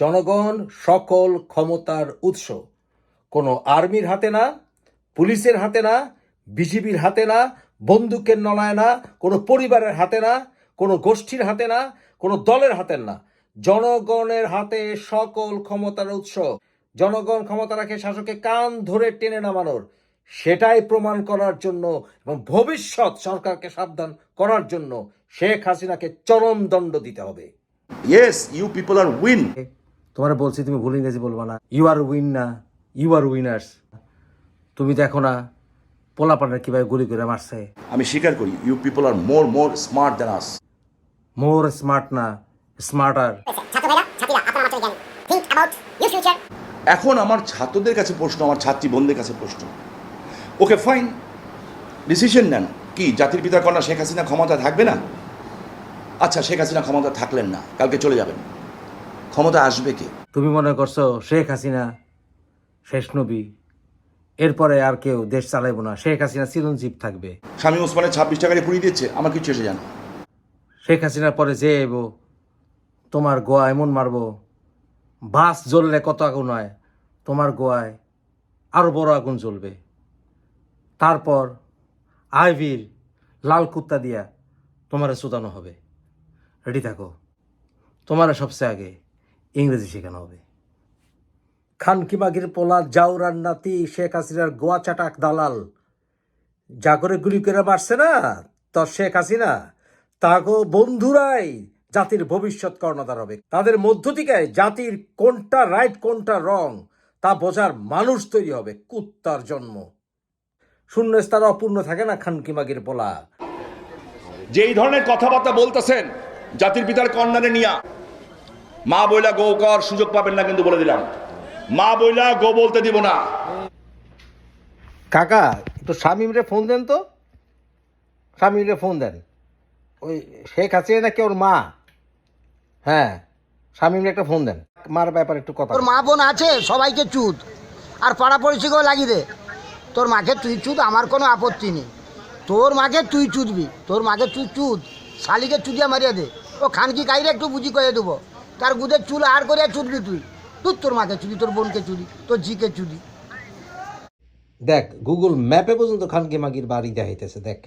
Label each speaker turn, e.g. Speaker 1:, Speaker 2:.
Speaker 1: জনগণ সকল ক্ষমতার উৎস। কোনো আর্মির হাতে না পুলিশের হাতে না বিজিবির হাতে না বন্দুকের নলায় না কোনো পরিবারের হাতে না কোনো গোষ্ঠীর হাতে না কোনো দলের হাতে না। জনগণের হাতে সকল ক্ষমতার উৎস। জনগণ ক্ষমতা রাখে শাসককে কান ধরে টেনে নামানোর। সেটাই প্রমাণ করার জন্য এবং ভবিষ্যৎ সরকারকে সাবধান করার জন্য শেখ হাসিনাকে চরম দণ্ড দিতে হবে।
Speaker 2: Yes, you people are win.
Speaker 1: তোমার বলছি তুমি ভুল ইংরেজি বলবা না। ইউ আর উইন না ইউ আর উইনার্স তুমি দেখো না পোলাপানের কীভাবে গুলি করে মারছে।
Speaker 2: আমি স্বীকার করি you people are more more smart than us
Speaker 1: more smart না স্মার্টার
Speaker 2: এখন আমার ছাত্রদের কাছে প্রশ্ন আমার ছাত্রী বোনদের কাছে প্রশ্ন। ওকে ফাইন ডিসিশন নেন। কি জাতির পিতা কন্যা শেখ হাসিনা ক্ষমতা থাকবে না? আচ্ছা শেখ হাসিনা ক্ষমতা থাকলেন না কালকে চলে যাবেন। ক্ষমতা আসবে কে?
Speaker 1: তুমি মনে করছ শেখ হাসিনা শেষ নবী? এরপরে আর কেউ দেশ চালাইবো না। শেখ হাসিনা চিরঞ্জীব থাকবে।
Speaker 2: স্বামী ওসমানের ছাব্বিশ টাকারে পুড়িয়ে দিচ্ছে আমার কিছু এসে যান
Speaker 1: শেখ হাসিনার পরে যে এবো তোমার গোয়া এমন মারবো বাস জ্বললে কত আগুন হয় তোমার গোয়ায় আরও বড় আগুন জ্বলবে। তারপর আইভির লাল কুত্তা দিয়া তোমারে সুতানো হবে। রেডি থাকো। তোমারে সবচেয়ে আগে। ইংরেজি শেখানো হবে। খানকিমাগির পোলা জাউরার নাতি শেখ হাসিনার গোয়া চাটাক দালাল। যা করে গুলি করে মারছে না, তো শেখ হাসিনা তাগো বন্ধুরাই জাতির ভবিষ্যৎ কর্ণধার হবে। তাদের মধ্য থেকে জাতির কোনটা রাইট কোনটা রং তা বোঝার মানুষ তৈরি হবে কুত্তার জন্ম। শূন্য স্তর অপূর্ণ থাকে না খানকিমাগির পোলা।
Speaker 2: যে এই ধরনের কথাবার্তা বলতেছেন জাতির পিতার কন্যারে নিয়া মা বইলা গো কর সুযোগ পাবেন না কিন্তু বলে দিলাম। মা বইলা গো বলতে দিব না।
Speaker 1: কাকা একটু শামিমরে ফোন দেন তো। শামিমরে ফোন দেন। ওই শেখ হাসিনা নাকি ওর মা? হ্যাঁ শামিমরে একটা ফোন দেন। মার ব্যাপারে একটু কথা
Speaker 3: তোর মা বোন আছে সবাইকে চুদ আর পাড়া পড়শিকেও লাগি দে। তোর মাকে তুই চুদ আমার কোনো আপত্তি নেই। তোর মাকে তুই চুদবি তোর মাকে তুই চুদ শালিকে চুদিয়া মারিয়া দে। ও খানকি কাইরে একটু বুঝি করে দেবো। তার গুদের চুল আর করে চুদবি তুই? তুই তোর মাকে চুদি, তোর বোনকে চুদি, তোর জিকে চুদি।
Speaker 1: দেখ গুগল ম্যাপে পর্যন্ত খানকে মাগির বাড়ি দেখাইতেছে, দেখ।